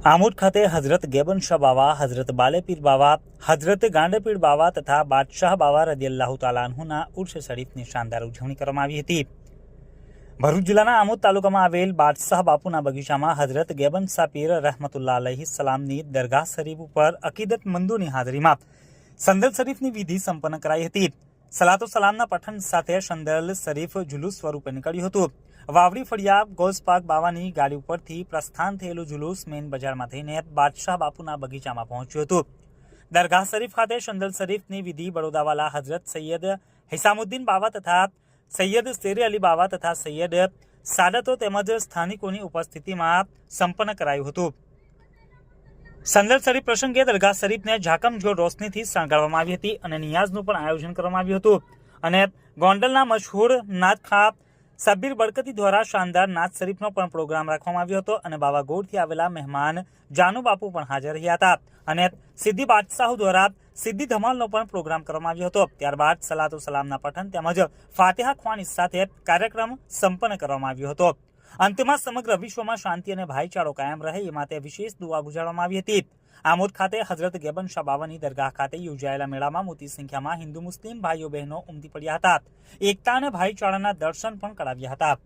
આમોદ ખાતે હઝરત ગેબન શાહ બાવા, હઝરત બાલેપીર બાવા, હઝરત ગાંડપીર બાવા તથા બાદશાહ બાવા રદિયલ્લાહુ તાલાહુના ઉર્ષ શરીફની શાનદાર ઉજવણી કરવામાં આવી હતી. ભરૂચ જિલ્લાના આમોદ તાલુકામાં આવેલ બાદશાહ બાપુના બગીચામાં હઝરત ગેબન શાહ પીર રહમતુલ્લા અલહી સલામની દરગાહ શરીફ ઉપર અકીદતમંદોની હાજરીમાં સંદલ શરીફની વિધિ સંપન્ન કરાઈ હતી. સલાતો સલામના પઠન સાથે શંદલ શરીફ જુલુસ સ્વરૂપે નીકળ્યું હતું. વાવડી ફળિયા ગોલ્સપાક બાવાની ગાડી ઉપરથી પ્રસ્થાન થયેલું જુલુસ મેઇન બજારમાં થઈને બાદશાહ બાપુના બગીચામાં પહોંચ્યું હતું. દરગાહ શરીફ ખાતે શંદલ શરીફની વિધિ બડોદાવાલા હઝરત સૈયદ હિસામુદ્દીન બાવા તથા સૈયદ શેર અલી બાવા તથા સૈયદ સાદતો તેમજ સ્થાનિકોની ઉપસ્થિતિમાં સંપન્ન કરાયું હતું. સંદલ શરીફ પ્રસંગે દરગાહ શરીફને ઝાકમઝોળ રોશનીથી શણગારવામાં આવી હતી અને નિયાઝનું પણ આયોજન કરવામાં આવ્યું હતું. અને ગોંડલના મશહૂર નાથખા સબ્બીર બરકતી દ્વારા શાનદાર નાથ શરીફનો પણ પ્રોગ્રામ રાખવામાં આવ્યો હતો અને બાવાગોળથી આવેલા મહેમાન જાનુ બાપુ પણ હાજર રહ્યા હતા. અને સિદ્ધિ બાદશાહુ દ્વારા સિદ્ધિ ધમાલનો પણ પ્રોગ્રામ કરવામાં આવ્યો હતો. ત્યારબાદ સલાતો સલામના પઠન તેમજ ફાતેહા ખવાની સાથે કાર્યક્રમ સંપન્ન કરવામાં આવ્યો હતો. અંતમાં સમગ્ર વિશ્વમાં શાંતિ અને ભાઈચારો કાયમ રહે, એ માટે વિશેષ દુઆ ગુજારવામાં આવી હતી. આમોદ ખાતે હઝરત ગેબન શાહ દરગાહ ખાતે યોજાયેલા મેળામાં મોટી સંખ્યામાં હિન્દુ મુસ્લિમ ભાઈઓ બહેનો ઉમટી પડ્યા હતા. એકતા અને ભાઈચારાના દર્શન પણ કરાવ્યા હતા.